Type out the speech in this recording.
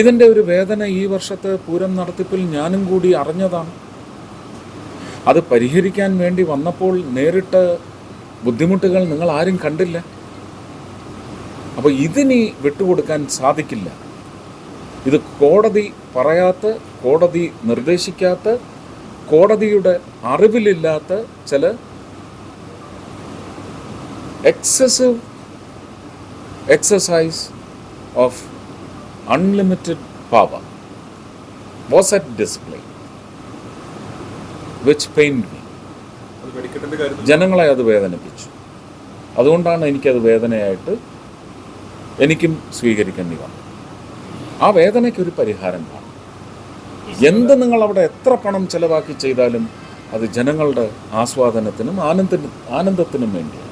ഇതിന്റെ ഒരു വേദന ഈ വർഷത്തെ പൂരം നടത്തിപ്പിൽ ഞാനും കൂടി അറിഞ്ഞതാണ്. അത് പരിഹരിക്കാൻ വേണ്ടി വന്നപ്പോൾ നേരിട്ട് ബുദ്ധിമുട്ടുകൾ നിങ്ങൾ ആരും കണ്ടില്ല. അപ്പോൾ ഇതിനി വിട്ടുകൊടുക്കാൻ സാധിക്കില്ല. ഇത് കോടതി പറയാത്ത കോടതി നിർദ്ദേശിക്കാത്ത കോടതിയുടെ അറിവിലില്ലാത്ത ചില excessive exercise of unlimited power was at display which pained me. ജനങ്ങളെ അത് വേദനിപ്പിച്ചു. അതുകൊണ്ടാണ് എനിക്കത് വേദനയായിട്ട് എനിക്കും സ്വീകരിക്കേണ്ടി വന്നത്. ആ വേദനയ്ക്ക് ഒരു പരിഹാരം കാണും. എന്ത് നിങ്ങൾ അവിടെ എത്ര പണം ചെലവാക്കി ചെയ്താലും അത് ജനങ്ങളുടെ ആസ്വാദനത്തിനും ആനന്ദ ആനന്ദത്തിനും വേണ്ടിയാണ്.